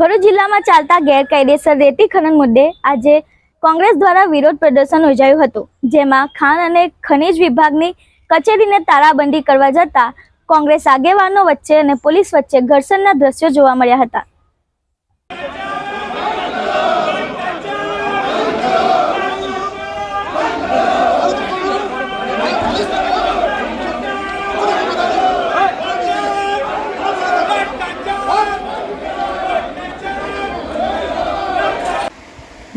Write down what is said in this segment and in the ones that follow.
ભરૂચ જિલ્લામાં ચાલતા ગેરકાયદેસર રેતી ખનન મુદ્દે આજે કોંગ્રેસ દ્વારા વિરોધ પ્રદર્શન યોજાયું હતું, જેમાં ખાણ અને ખનિજ વિભાગની કચેરીને તાળાબંધી કરવા જતા કોંગ્રેસ આગેવાનો વચ્ચે અને પોલીસ વચ્ચે ઘર્ષણના દ્રશ્યો જોવા મળ્યા હતા.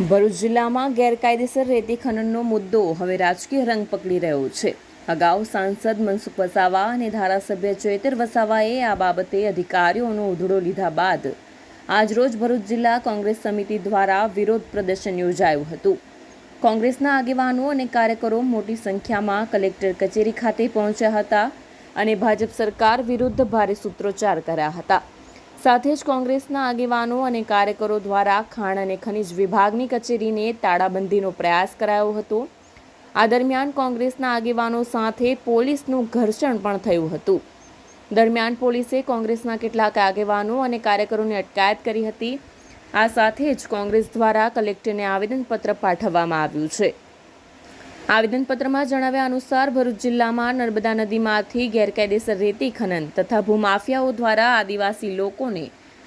ભરૂચ જિલ્લામાં ગેરકાયદેસર રેતી ખનનનો મુદ્દો હવે રાજકીય રંગ પકડી રહ્યો છે. અગાઉ સાંસદ મનસુખ વસાવા અને ધારાસભ્ય ચેતર વસાવાએ આ બાબતે અધિકારીઓનો ઉધડો લીધા બાદ આજરોજ ભરૂચ જિલ્લા કોંગ્રેસ સમિતિ દ્વારા વિરોધ પ્રદર્શન યોજાયું હતું. કોંગ્રેસના આગેવાનો અને કાર્યકરો મોટી સંખ્યામાં કલેક્ટર કચેરી ખાતે પહોંચ્યા હતા અને ભાજપ સરકાર વિરુદ્ધ ભારે સૂત્રોચ્ચાર કર્યા હતા. સાથે જ કોંગ્રેસના આગેવાનો અને કાર્યકરો દ્વારા ખાણ અને ખનિજ વિભાગની કચેરીને તાળાબંધીનો પ્રયાસ કરાયો હતો. આ દરમિયાન કોંગ્રેસના આગેવાનો સાથે પોલીસનું ઘર્ષણ પણ થયું હતું. દરમિયાન પોલીસે કોંગ્રેસના કેટલાક આગેવાનો અને કાર્યકરોની અટકાયત કરી હતી. આ સાથે જ કોંગ્રેસ દ્વારા કલેક્ટરને આવેદનપત્ર પાઠવવામાં આવ્યું છે. આવેદનપત્રમાં જણાવ્યા અનુસાર ભરૂચ જિલ્લામાં નર્મદા નદીમાંથી ગેરકાયદેસર રેતી, ખનન તથા ભૂમાફિયાઓ દ્વારા આદિવાસી લોકોને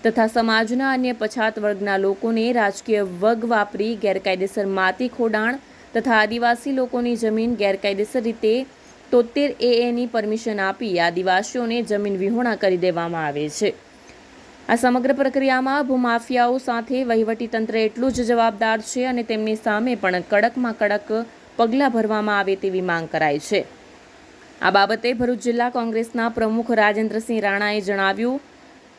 તથા સમાજના અન્ય પછાત વર્ગના લોકોને રાજકીય વગ વાપરી ગેરકાયદેસર માટી ખોડાણ તથા આદિવાસી લોકોની જમીન ગેરકાયદેસર રીતે તોતેર એની પરમિશન આપી આદિવાસીઓને જમીન વિહોણા કરી દેવામાં આવે છે. આ સમગ્ર પ્રક્રિયામાં ભૂમાફિયાઓ સાથે વહીવટીતંત્ર એટલું જ જવાબદાર છે અને તેમની સામે પણ કડકમાં કડક પગલાં ભરવામાં આવે તેવી માંગ કરાઈ છે. આ બાબતે ભરૂચ જિલ્લા કોંગ્રેસના પ્રમુખ રાજેન્દ્રસિંહ રાણાએ જણાવ્યું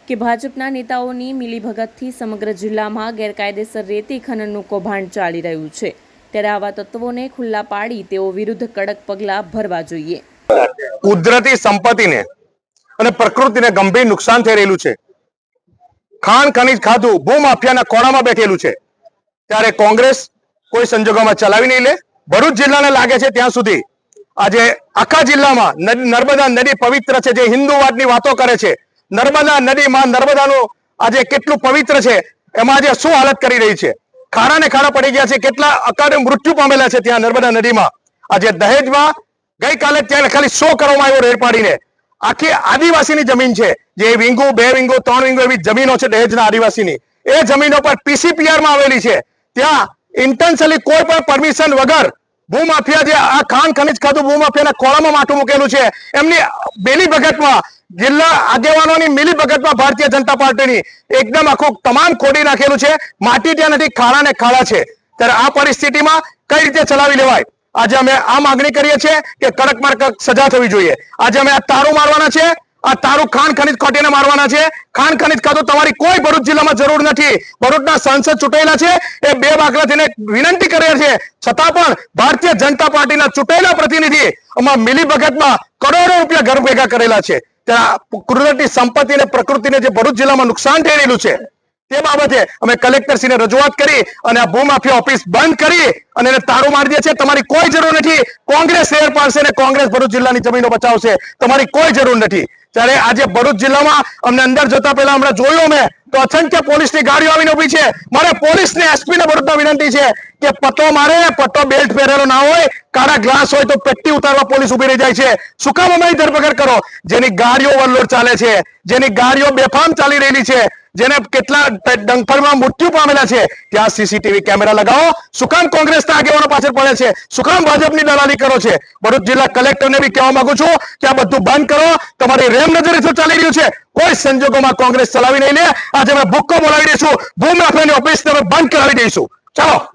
કે ભાજપના નેતાઓની મિલીભગતથી સમગ્ર જિલ્લામાં ગેરકાયદેસર રેતી ખનનનું કૌભાંડ ચાલી રહ્યું છે. ત્યારે આવા તત્વોને ખુલ્લા પાડી તેઓ વિરુદ્ધ કડક પગલાં ભરવા જોઈએ. કુદરતી સંપત્તિને અને પ્રકૃતિને ગંભીર નુકસાન થઈ રહેલું છે. ખાણ ખનીજ ખાધું ભૂમાફિયાના કોણામાં બેઠેલું છે. ત્યારે કોંગ્રેસ કોઈ સંજોગોમાં ચલાવી નહીં લે. ભરૂચ જિલ્લાને લાગે છે ત્યાં સુધી આજે આખા જિલ્લામાં નર્મદા નદી પવિત્ર છે, જે હિન્દુવાદની વાતો કરે છે. નર્મદા નદીમાં નર્મદાનું આજે કેટલું પવિત્ર છે, એમાં આજે શું હાલત કરી રહી છે? ખાડા ને ખાડા પડી ગયા છે, કેટલા અકાળે મૃત્યુ પામેલા છે ત્યાં નર્મદા નદીમાં. આજે દહેજમાં ગઈકાલે ત્યાં ખાલી સો કરવામાં આવ્યો રેડ પાડીને આખી આદિવાસીની જમીન છે, જે વિંગો, બે વિંગો, ત્રણ વિંગો એવી જમીનો છે દહેજના આદિવાસીની. એ જમીનો પર પીસીપીઆરમાં આવેલી છે. ત્યાં ઇન્ટેન્શનલી કોઈ પણ પરમિશન વગર ભૂમાફિયા જે આ ખાન ખનિજ ખાધું ભૂમાફિયાના ખોળામાં માથું મૂકેલું છે. એમની બેલી ભગતમાં જિલ્લા આગેવાનોની મિલી ભગતમાં ભારતીય જનતા પાર્ટીની એકદમ આખું તમામ ખોડી નાખેલું છે. માટી ત્યાં નથી ખાડા ને ખાડા છે. ત્યારે આ પરિસ્થિતિમાં કઈ રીતે ચલાવી લેવાય? આજે અમે આ માંગણી કરીએ છીએ કે કડકમાં કડક સજા થવી જોઈએ. આજે અમે આ તારું મારવાના છે. તારું ખાન ખનીજ ખોટીને મારવાના છે. ખાન ખનીજ ખાતો તમારી કોઈ ભરૂચ જિલ્લામાં જરૂર નથી. ભરૂચના સાંસદ ચૂંટાયેલા છે. એ બે ભાગલા થઈને વિનંતી કરે છે. છતાં પણ ભારતીય જનતા પાર્ટીના ચૂંટાયેલા પ્રતિનિધિ આમાં મિલી કરોડો રૂપિયા ઘર ભેગા કરેલા છે. ત્યાં કુદરતી સંપત્તિ અને પ્રકૃતિને જે ભરૂચ જિલ્લામાં નુકસાન થયેલું છે, તે બાબતે અમે કલેક્ટરશ્રીને રજૂઆત કરી અને આ ભૂમાફિયા ઓફિસ બંધ કરી અને એને તાળું મારી દે છે. તમારી કોઈ જરૂર નથી. કોંગ્રેસ શેર પાડશે અને કોંગ્રેસ ભરૂચ જિલ્લાની જમીનો બચાવશે. તમારી કોઈ જરૂર નથી. ત્યારે આજે ભરૂચ જિલ્લામાં અમને અંદર જતા પહેલા હમણાં જોયું અમે, તો અસંખ્ય પોલીસની ગાડીઓ આવીને ઊભી છે. મારે પોલીસને એસપી ને ભરૂચમાં વિનંતી છે કે પટ્ટો મારે પટ્ટો બેલ્ટ પહેરેલો ના હોય, કાળા ગ્લાસ હોય તો પેટ્ટી ઉતારવા પોલીસ ઊભી રહી જાય છે. શું કામ અમારી ધરપકડ કરો? જેની ગાડીઓ ઓવરલોડ ચાલે છે, જેની ગાડીઓ બેફામ ચાલી રહેલી છે જેને કેટલા ડંફરમાં મૃત્યુ પામેલા છે. ત્યાં સીસીટીવી કેમેરા લગાવો. શું કામ કોંગ્રેસના આગેવાનો પાછળ પડે છે. શું ભાજપની દલાલી કરો છે. ભરૂચ જિલ્લા કલેક્ટરને બી કહેવા માંગુ છું કે આ બધું બંધ કરો. તમારી રેમ નજરે શું ચાલી રહ્યું છે. કોઈ સંજોગોમાં કોંગ્રેસ ચલાવી નહીં લે. આજે અમે ભૂક્કો બોલાવી દઈશું. ભૂમ ઓફિસ તમે બંધ કરાવી દઈશું. ચાલો.